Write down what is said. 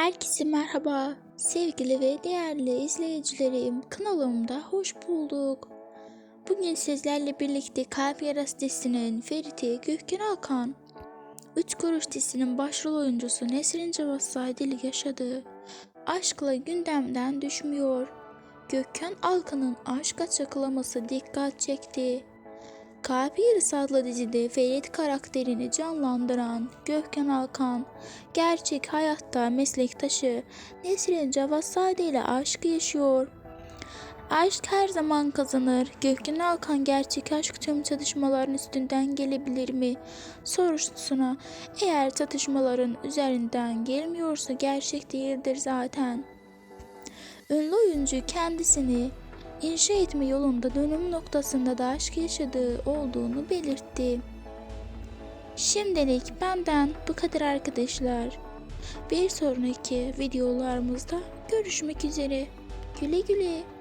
Herkese merhaba. Sevgili ve değerli izleyicilerim, kanalımda hoş bulduk. Bugün sizlerle birlikte Kalp Yarası dizisinin Ferit'i Gökhan Alkan, Üç Kuruş dizisinin başrol oyuncusu Nesrin Cavassay ile yaşadığı aşkla gündemden düşmüyor. Gökhan Alkan'ın aşk açıklaması dikkat çekti. Kalp Yarısı adlı dizide Ferit karakterini canlandıran Gökhan Alkan, gerçek hayatta meslektaşı Nesrin Cavassade ile aşk yaşıyor. Aşk her zaman kazanır. Gökhan Alkan gerçek aşk tüm çatışmaların üstünden gelebilir mi? Sorusuna eğer çatışmaların üzerinden gelmiyorsa gerçek değildir zaten. Ünlü oyuncu kendisini inşa etme yolunda dönüm noktasında da aşk yaşadığı olduğunu belirtti. Şimdilik benden bu kadar arkadaşlar. Bir sonraki videolarımızda görüşmek üzere. Güle güle.